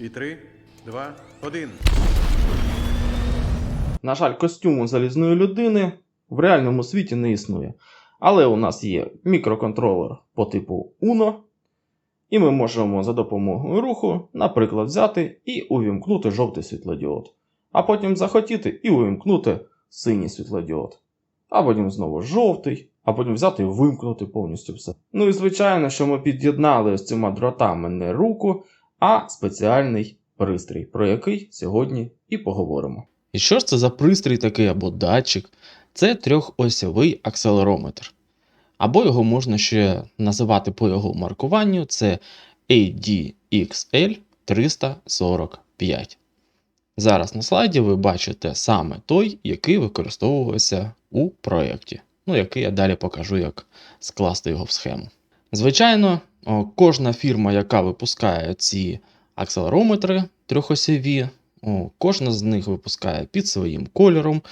І три, два, один. На жаль, костюму залізної людини в реальному світі не існує. Але у нас є мікроконтролер по типу Uno, і ми можемо за допомогою руху, наприклад, взяти і увімкнути жовтий світлодіод, а потім захотіти і увімкнути синій світлодіод. А потім знову жовтий, а потім взяти і вимкнути повністю все. Ну і звичайно, що ми під'єднали з цими дротами не руку, а спеціальний пристрій, про який сьогодні і поговоримо. І що ж це за пристрій такий або датчик? Це трьохосьовий акселерометр. Або його можна ще називати по його маркуванню, це ADXL 345. Зараз на слайді ви бачите саме той, який використовувався у проєкті. Ну, який я далі покажу, як скласти його в схему. Звичайно, кожна фірма, яка випускає ці акселерометри трьохосіві, кожна з них випускає під своїм кольором,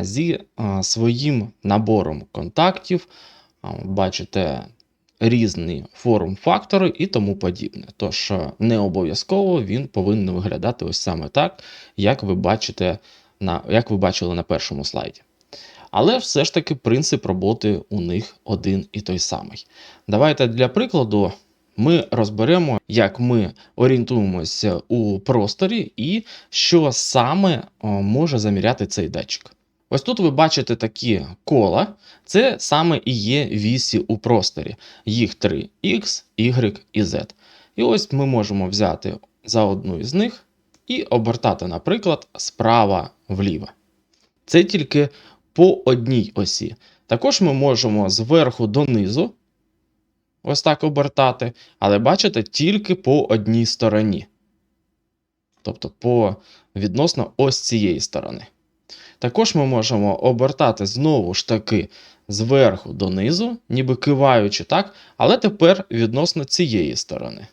зі своїм набором контактів. Бачите різні форм-фактори і тому подібне. Тож е, не обов'язково він повинен виглядати ось саме так, як ви бачите на, як ви бачили на першому слайді. Але все ж таки принцип роботи у них один і той самий. Давайте для прикладу ми розберемо, як ми орієнтуємося у просторі і що саме може заміряти цей датчик. Ось тут ви бачите такі кола, це саме і є вісі у просторі. Їх три X, Y і Z. І ось ми можемо взяти за одну із них і обертати, наприклад, справа вліво. Це тільки по одній осі. Також ми можемо зверху донизу ось так обертати, але бачите, тільки по одній стороні. Тобто по відносно ось цієї сторони. Також ми можемо обертати знову ж таки зверху донизу, ніби киваючи, так? Але тепер відносно цієї сторони.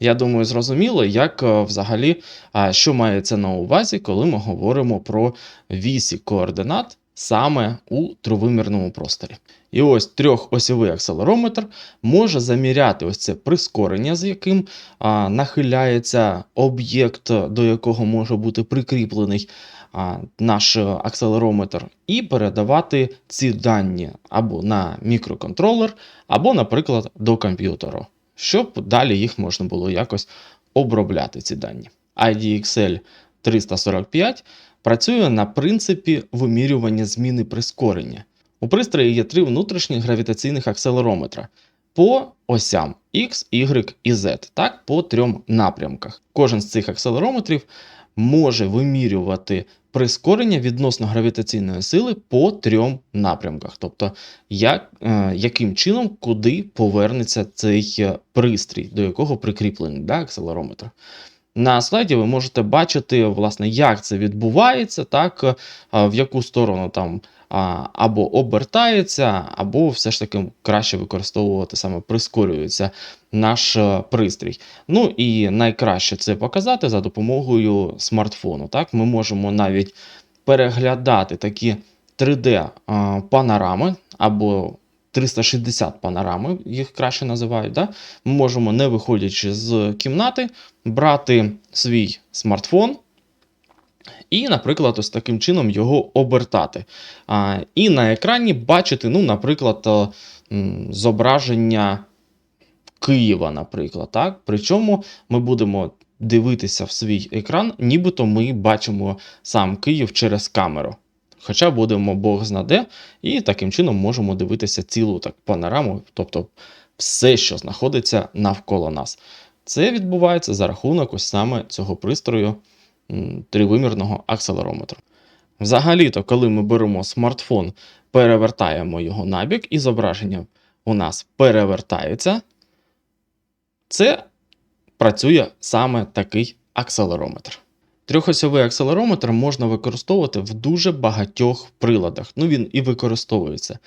Я думаю, зрозуміло, як е, взагалі, що мається на увазі, коли ми говоримо про вісі координат саме у тривимірному просторі. І ось трьохосьовий акселерометр може заміряти ось це прискорення, з яким а, нахиляється об'єкт, до якого може бути прикріплений а, наш акселерометр, і передавати ці дані або на мікроконтролер, або, наприклад, до комп'ютеру, щоб далі їх можна було якось обробляти ці дані. IDXL 345 працює на принципі вимірювання зміни прискорення. У пристрої є три внутрішніх гравітаційних акселерометра по осям X, Y і Z, так, по трьом напрямках. Кожен з цих акселерометрів може вимірювати прискорення відносно гравітаційної сили по трьом напрямках. Тобто, як, е, яким чином куди повернеться цей е, пристрій, до якого прикріплений да, акселерометр. На слайді ви можете бачити, власне, як це відбувається, так, е, в яку сторону там або обертається, або все ж таки краще використовувати саме прискорюється наш е, пристрій. Ну і найкраще це показати за допомогою смартфону. Так, Ми можемо навіть переглядати такі 3D-панорами або 360 панорами, їх краще називають. Да? Ми можемо, не виходячи з кімнати, брати свій смартфон. І, наприклад, ось таким чином його обертати. А, І на екрані бачити, ну, наприклад, е, зображення Києва, наприклад. Так? Причому ми будемо дивитися в свій екран, нібито ми бачимо сам Київ через камеру. Хоча будемо Бог знаде, і таким чином можемо дивитися цілу так панораму, тобто все, що знаходиться навколо нас. Це відбувається за рахунок ось саме цього пристрою тривимірного акселерометру. Взагалі-то, коли ми беремо смартфон, перевертаємо його набік, і зображення у нас перевертається, це працює саме такий акселерометр. Трьохосьовий акселерометр можна використовувати в дуже багатьох приладах. Ну, він і використовується.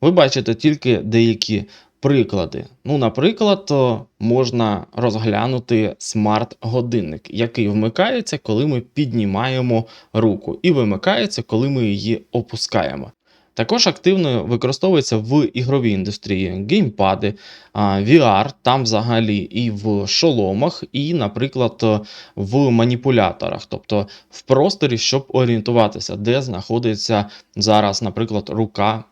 Ви бачите тільки деякі приклади. Ну, наприклад, можна розглянути смарт-годинник, який вмикається, коли ми піднімаємо руку, і вимикається, коли ми її опускаємо. Також активно використовується в ігровій індустрії геймпади, VR, там взагалі і в шоломах, і, наприклад, в маніпуляторах, тобто в просторі, щоб орієнтуватися, де знаходиться зараз, наприклад, рука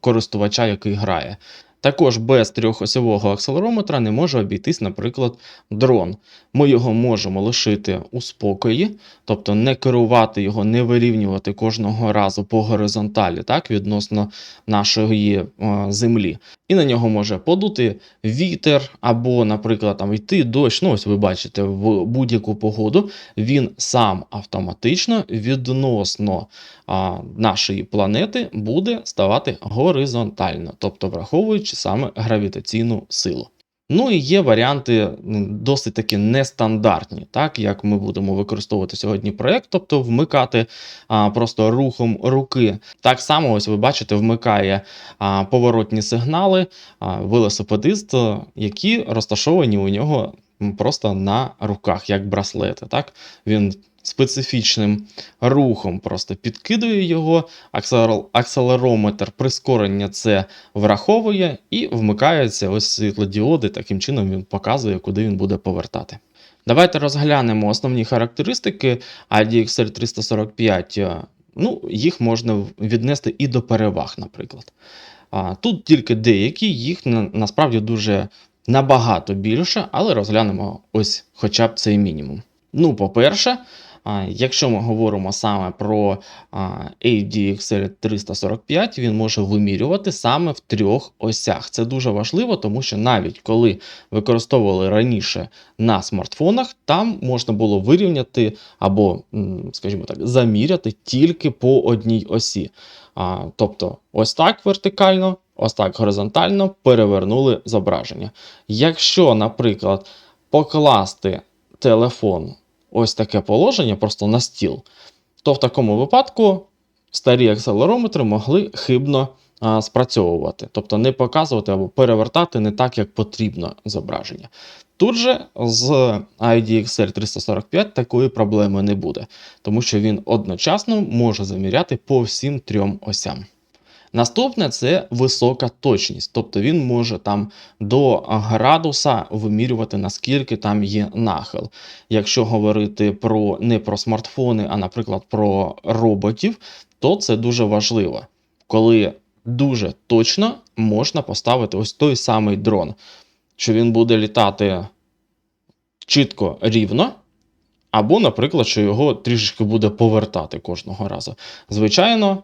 користувача, який грає. Також без трьохосьового акселерометра не може обійтись, наприклад, дрон. Ми його можемо лишити у спокої, тобто не керувати його, не вирівнювати кожного разу по горизонталі, так, відносно нашої е, землі. І на нього може подути вітер, або, наприклад, там йти дощ. Ну, ось ви бачите, в будь-яку погоду він сам автоматично відносно нашої планети буде ставати горизонтально, тобто враховуючи саме гравітаційну силу. Ну і є варіанти досить таки нестандартні, так як ми будемо використовувати сьогодні проект, тобто вмикати а, просто рухом руки. Так само, ось ви бачите, вмикає а, поворотні сигнали а, велосипедист, е, які розташовані у нього просто на руках, як браслети. Так? Він специфічним рухом просто підкидує його, акселерометр прискорення це враховує і вмикаються ось світлодіоди. Таким чином він показує, куди він буде повертати. Давайте розглянемо основні характеристики IDXL 345. Е, Ну, їх можна віднести і до переваг, наприклад. Тут тільки деякі, їх на, насправді дуже набагато більше, але розглянемо ось хоча б цей мінімум. Ну, по-перше, якщо ми говоримо саме про ADXL 345, він може вимірювати саме в трьох осях. Це дуже важливо, тому що навіть коли використовували раніше на смартфонах, там можна було вирівняти або, скажімо так, заміряти тільки по одній осі. Тобто, ось так вертикально, ось так горизонтально перевернули зображення. Якщо, наприклад, покласти телефон ось таке положення просто на стіл, то в такому випадку старі акселерометри могли хибно а, спрацьовувати, тобто не показувати або перевертати не так, як потрібно зображення. Тут же з IDXL 345 такої проблеми не буде, тому що він одночасно може заміряти по всім трьом осям. Наступне це висока точність, тобто він може там до градуса вимірювати, наскільки там є нахил. Якщо говорити про не про смартфони, а, наприклад, про роботів, то це дуже важливо, коли дуже точно можна поставити ось той самий дрон, що він буде літати чітко рівно. Або, наприклад, що його трішечки буде повертати кожного разу. Звичайно,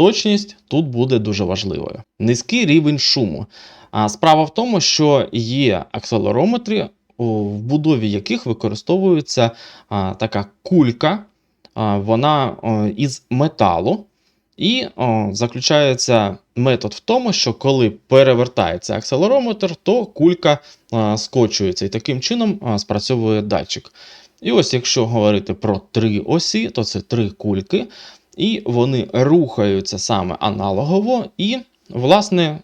точність тут буде дуже важливою. Низький рівень шуму. А справа в тому, що є акселерометри, в будові яких використовується така кулька, вона із металу. І о, заключається метод в тому, що коли перевертається акселерометр, то кулька а, скочується і таким чином а, спрацьовує датчик. І ось якщо говорити про три осі, то це три кульки, і вони рухаються саме аналогово і, власне,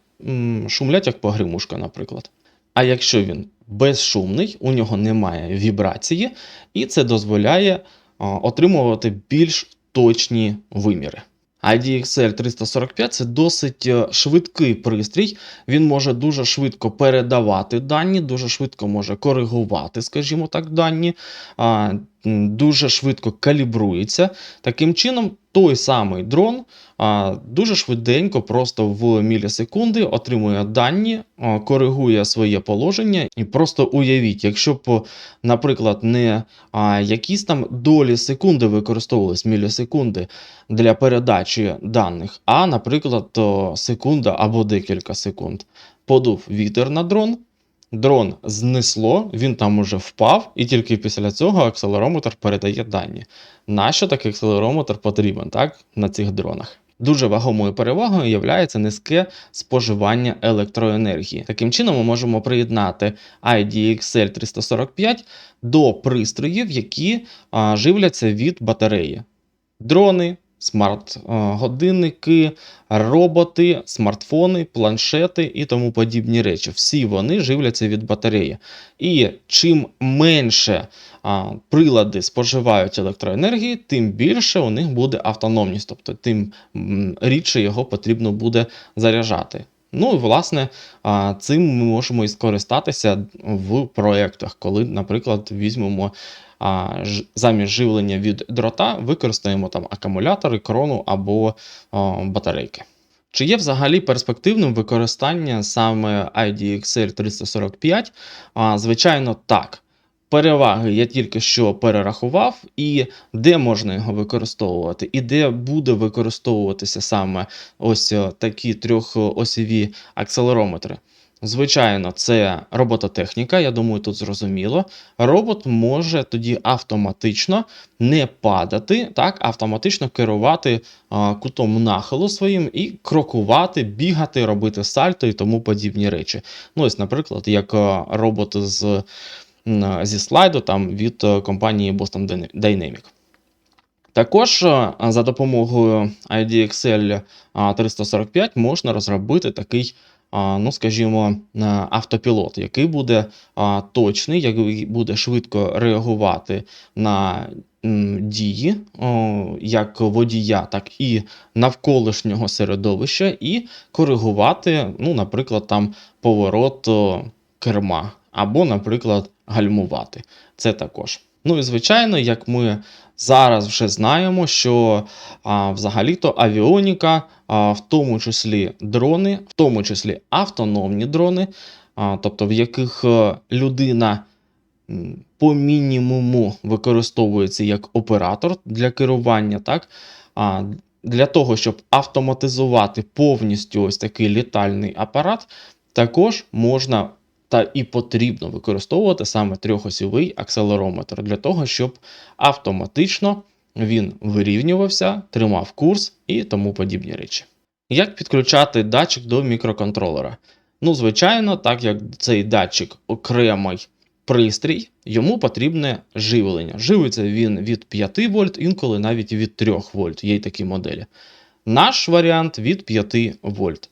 шумлять як погримушка, наприклад. А якщо він безшумний, у нього немає вібрації, і це дозволяє отримувати більш точні виміри. IDXL 345 це досить е, швидкий пристрій. Він може дуже швидко передавати дані, дуже швидко може коригувати, скажімо так, дані, дуже швидко калібрується. Таким чином, той самий дрон дуже швиденько, просто в мілісекунди отримує дані, коригує своє положення. І просто уявіть, якщо б, наприклад, не якісь там долі секунди використовувались мілісекунди для передачі даних, а, наприклад, секунда або декілька секунд. Подув вітер на дрон, дрон знесло, він там уже впав, і тільки після цього акселерометр передає дані. Нащо такий акселерометр потрібен так, на цих дронах? Дуже вагомою перевагою є низьке споживання електроенергії. Таким чином, ми можемо приєднати IDXL 345 до пристроїв, які а, живляться від батареї. Дрони, смарт-годинники, роботи, смартфони, планшети і тому подібні речі. Всі вони живляться від батареї. І чим менше а, прилади споживають електроенергії, тим більше у них буде автономність, тобто тим рідше його потрібно буде заряджати. Ну і власне цим ми можемо і скористатися в проєктах, коли, наприклад, візьмемо а, замість живлення від дрота, використаємо там акумулятори, крону або а, батарейки. Чи є взагалі перспективним використання саме IDXL 345? А, звичайно, так. Переваги я тільки що перерахував, і де можна його використовувати, і де буде використовуватися саме ось такі трьохосіві акселерометри. Звичайно, це робототехніка, я думаю, тут зрозуміло. Робот може тоді автоматично не падати, так, автоматично керувати а, кутом нахилу своїм і крокувати, бігати, робити сальто і тому подібні речі. Ну, ось, наприклад, як робот з, зі слайду там, від е, компанії Boston Dyna- Dynamic. Також за допомогою IDXL 345 можна розробити такий, ну скажімо, автопілот, який буде точний, який буде швидко реагувати на дії як водія, так і навколишнього середовища, і коригувати, ну, наприклад, там поворот керма, або, наприклад, гальмувати. Це також. Ну і звичайно, як ми зараз вже знаємо, що а, взагалі-то авіоніка, а, в тому числі дрони, в тому числі автономні дрони, а, тобто в яких е, людина по мінімуму використовується як оператор для керування, так? А, для того, щоб автоматизувати повністю ось такий літальний апарат, також можна та і потрібно використовувати саме трьохосівий акселерометр для того, щоб автоматично він вирівнювався, тримав курс і тому подібні речі. Як підключати датчик до мікроконтролера? Ну, звичайно, так як цей датчик окремий пристрій, йому потрібне живлення. Живиться він від 5 вольт, інколи навіть від 3 вольт. Є й такі моделі. Наш варіант від 5 вольт.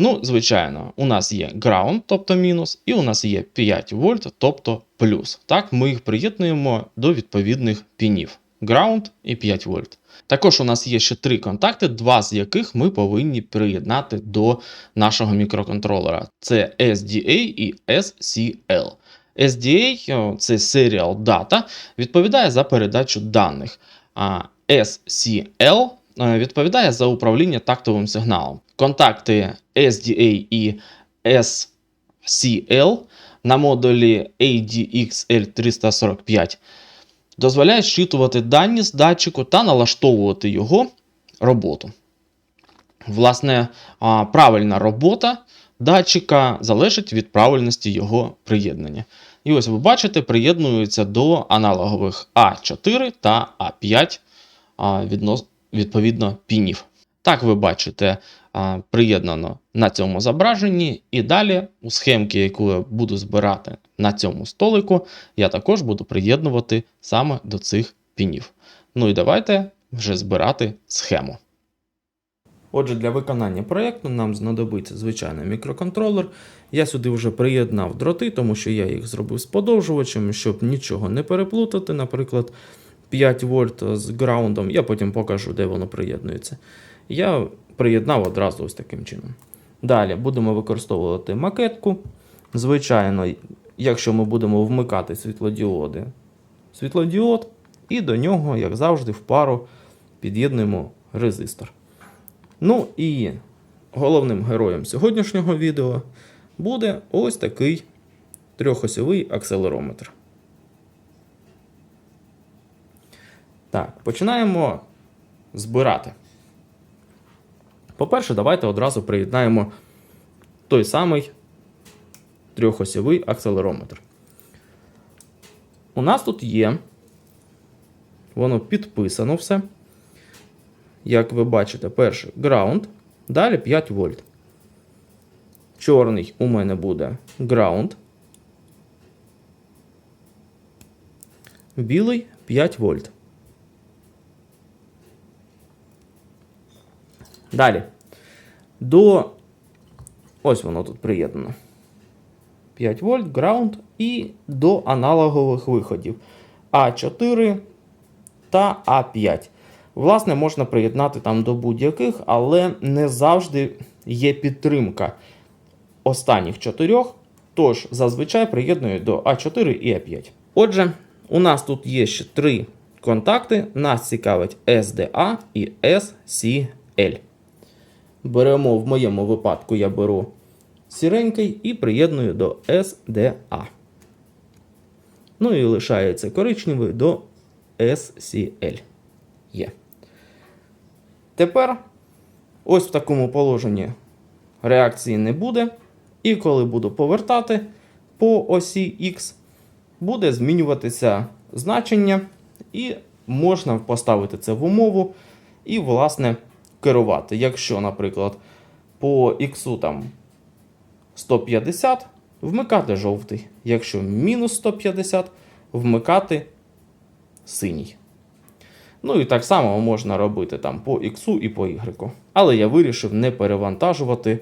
Ну, звичайно, у нас є ground, тобто мінус, і у нас є 5 вольт, тобто плюс. Так, ми їх приєднуємо до відповідних пінів. Ground і 5 вольт. Також у нас є ще три контакти, два з яких ми повинні приєднати до нашого мікроконтролера. Це SDA і SCL. SDA це Serial Data, відповідає за передачу даних. А SCL відповідає за управління тактовим сигналом. Контакти SDA і SCL на модулі ADXL345 дозволяють щитувати дані з датчику та налаштовувати його роботу. Власне, правильна робота датчика залежить від правильності його приєднання. І ось ви бачите, приєднується до аналогових А4 та А5 а, віднос- відповідно пінів. Так ви бачите, приєднано на цьому зображенні. І далі у схемки, яку я буду збирати на цьому столику, я також буду приєднувати саме до цих пінів. Ну і давайте вже збирати схему. Отже, для виконання проєкту нам знадобиться звичайний мікроконтролер. Я сюди вже приєднав дроти, тому що я їх зробив з подовжувачем, щоб нічого не переплутати. Наприклад, 5 вольт з граундом, я потім покажу, де воно приєднується. Я приєднав одразу ось таким чином. Далі будемо використовувати макетку. Звичайно, якщо ми будемо вмикати світлодіоди, світлодіод, і до нього, як завжди, в пару під'єднуємо резистор. Ну і головним героєм сьогоднішнього відео буде ось такий трьохосьовий акселерометр. Так, починаємо збирати. По-перше, давайте одразу приєднаємо той самий трьохосьовий акселерометр. У нас тут є, воно підписано все. Як ви бачите, перший ground, далі 5 вольт. Чорний у мене буде ground. Білий 5 вольт. Далі. До. Ось воно тут приєднано. 5 вольт, ground і до аналогових виходів А4 та А5. Власне, можна приєднати там до будь-яких, але не завжди є підтримка останніх чотирьох. Тож зазвичай приєдную до А4 і А5. Отже, у нас тут є ще три контакти. Нас цікавить SDA і SCL. Беремо в моєму випадку, я беру сіренький і приєдную до SDA. Ну і лишається коричневий до SCL. Є. Тепер ось в такому положенні реакції не буде. І коли буду повертати по осі X, буде змінюватися значення, і можна поставити це в умову і, власне, керувати. Якщо, наприклад, по X там 150, вмикати жовтий. Якщо мінус 150, вмикати синій. Ну і так само можна робити там по X і по Y. Але я вирішив не перевантажувати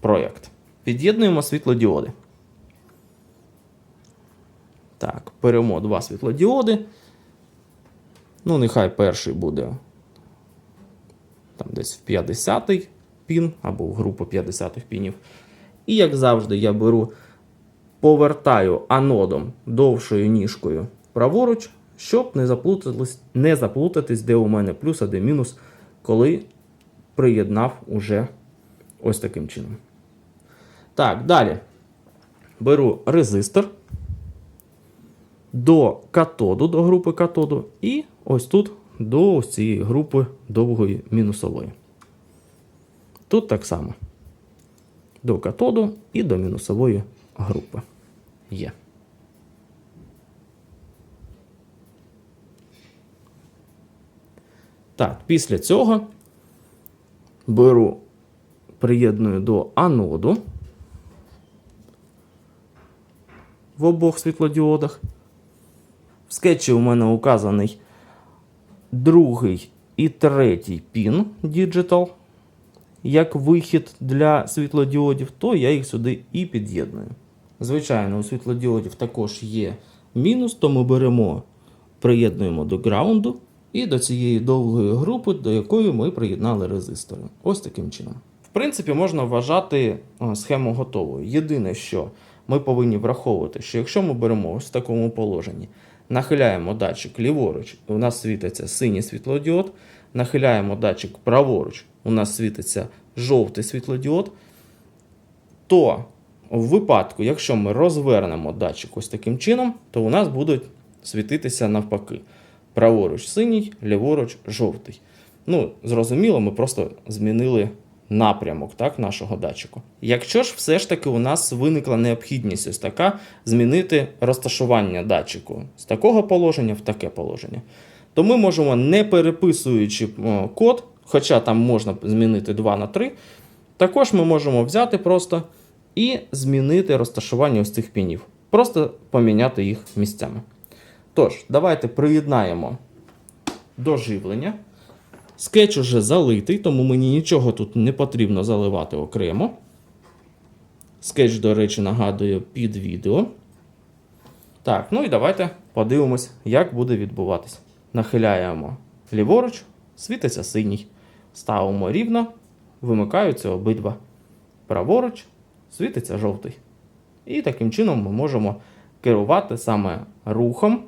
проєкт. Під'єднуємо світлодіоди. Так, беремо два світлодіоди. Ну, нехай перший буде там десь в 50-й пін або в групу 50-х пінів. І, як завжди, я беру, повертаю анодом довшою ніжкою праворуч, щоб не заплутатись, не заплутатись, де у мене плюс, а де мінус, коли приєднав уже ось таким чином. Так, далі беру резистор до катоду, до групи катоду, і ось тут до ось цієї групи довгої мінусової. Тут так само. До катоду і до мінусової групи. Є. Так, після цього беру, приєдную до аноду в обох світлодіодах. В скетчі у мене указаний другий і третій пін Digital як вихід для світлодіодів, то я їх сюди і під'єдную. Звичайно, у світлодіодів також є мінус, то ми беремо, приєднуємо до граунду і до цієї довгої групи, до якої ми приєднали резистори. Ось таким чином. В принципі, можна вважати е, схему готовою. Єдине, що ми повинні враховувати, що якщо ми беремо ось в такому положенні, нахиляємо датчик ліворуч, у нас світиться синій світлодіод, нахиляємо датчик праворуч, у нас світиться жовтий світлодіод, то в випадку, якщо ми розвернемо датчик ось таким чином, то у нас будуть світитися навпаки. Праворуч синій, ліворуч жовтий. Ну, зрозуміло, ми просто змінили напрямок так, нашого датчику. Якщо ж все ж таки у нас виникла необхідність ось така змінити розташування датчику з такого положення в таке положення, то ми можемо, не переписуючи код, хоча там можна змінити 2 на 3, також ми можемо взяти просто і змінити розташування ось цих пінів. Просто поміняти їх місцями. Тож, давайте приєднаємо до живлення. Скетч уже залитий, тому мені нічого тут не потрібно заливати окремо. Скетч, до речі, нагадує під відео. Так, ну і давайте подивимось, як буде відбуватись. Нахиляємо ліворуч, світиться синій. Ставимо рівно, вимикаються обидва. Праворуч, світиться жовтий. І таким чином ми можемо керувати саме рухом,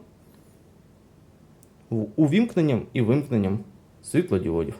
увімкненням і вимкненням світлодіодів.